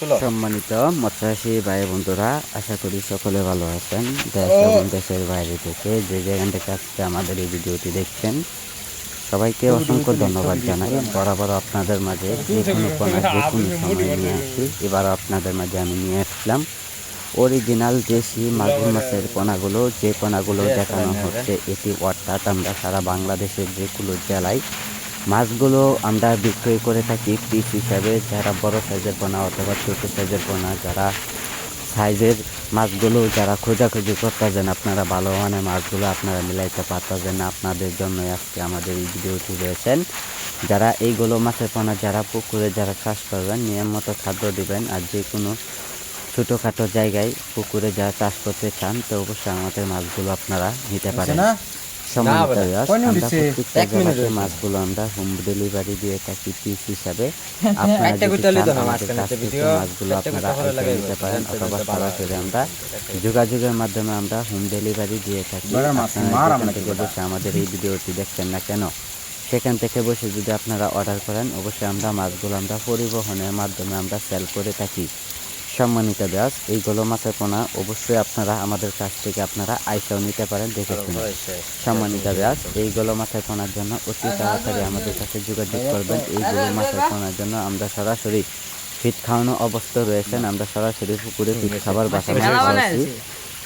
সম্মানিত মৎস্যাসী ভাই বন্ধুরা আশা করি সকলে ভালো আছেন। দেশ এবং দেশের বাইরে থেকে যে যেখান থেকে আজকে আমাদের এই ভিডিওটি দেখছেন সবাইকে অসংখ্য ধন্যবাদ জানাই। বরাবর আপনাদের মাঝে যে কোনো কোনো যে কোনো সময় নিয়ে আসি। এবার আপনাদের মাঝে আমি নিয়ে আসলাম। অরিজিনাল দেশি মাগুর মাছের পোনাগুলো যে পোনাগুলো দেখানো হচ্ছে এটি অর্থাৎ আমরা সারা বাংলাদেশের যে কোনো জেলায় মাছগুলো আমরা বিক্রয় করে থাকি পিস হিসাবে যারা বড় সাইজের পোনা অথবা ছোট সাইজের পোনা যারা সাইজের মাছগুলো যারা খোঁজাখুঁজি করতেছেন আপনারা ভালো মানের মাছগুলো আপনারা মিলাইতে পারতেছেন আপনাদের জন্য আজকে আমাদের এই ভিডিওটি রয়েছেন। যারা এইগুলো মাছের পোনা যারা পুকুরে যারা চাষ করবেন নিয়ম মতো খাদ্য দিবেন আর যে কোনো ছোটোখাটো জায়গায় পুকুরে যারা চাষ করতে চান তো অবশ্যই আমাদের মাছগুলো আপনারা নিতে পারেন। মাছগুলো আমরা হোম ডেলিভারি দিয়ে থাকি পিস হিসাবে মাছগুলো আপনারা নিতে পারেন অথবা সরাসরি আমরা যোগাযোগের মাধ্যমে আমরা হোম ডেলিভারি দিয়ে থাকি? বসে আমাদের এই ভিডিওটি দেখছেন না কেন সেখান থেকে বসে যদি আপনারা অর্ডার করেন অবশ্যই আমরা মাছগুলো আমরা পরিবহনের মাধ্যমে আমরা সেল করে থাকি। সম্মানিত ব্যাস এইগুলো মাছের পোনা অবশ্যই আপনারা আমাদের কাছ থেকে আপনারা আইসাও নিতে পারেন দেখে শুনে সম্মানিত ব্যাস এইগুলো মাছের পোনার জন্য অতি তাড়াতাড়ি আমাদের কাছে যোগাযোগ করবেন। এই এইগুলো মাছের পোনার জন্য আমরা সরাসরি ফিট খাওয়ানো অবস্থা রয়েছেন। আমরা সরাসরি পুকুরে ফিট খাবার বাসানো করেছি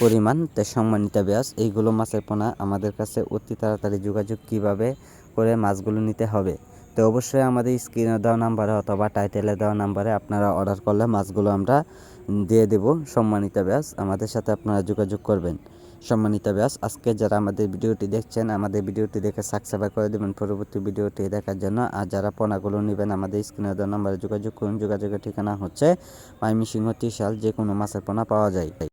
পরিমাণ তে সম্মানিত ব্যাস এইগুলো মাছের পোনা আমাদের কাছে অতি তাড়াতাড়ি যোগাযোগ কীভাবে করে মাছগুলো নিতে হবে? তো অবশ্যই আমাদের স্ক্রিনে দেওয়া নাম্বারে অথবা টাইটেলে দেওয়া নাম্বারে আপনারা অর্ডার করলে মাছগুলো আমরা দিয়ে দেব। সম্মানিত ব্যাস, আমাদের সাথে আপনারা যোগাযোগ করবেন। সম্মানিত ব্যাস, আজকে যারা আমাদের ভিডিওটি দেখছেন, আমাদের ভিডিওটি দেখে সাবস্ক্রাইব করে দেবেন। পরবর্তী ভিডিওটি দেখার জন্য আর যারা পোনাগুলো নেবেন, আমাদের স্ক্রিনে দেওয়া নাম্বারে যোগাযোগ করুন। যোগাযোগের ঠিকানা হচ্ছে মাইমিসিংহ ত্রিশাল যে কোনো মাছের পোনা পাওয়া যায়।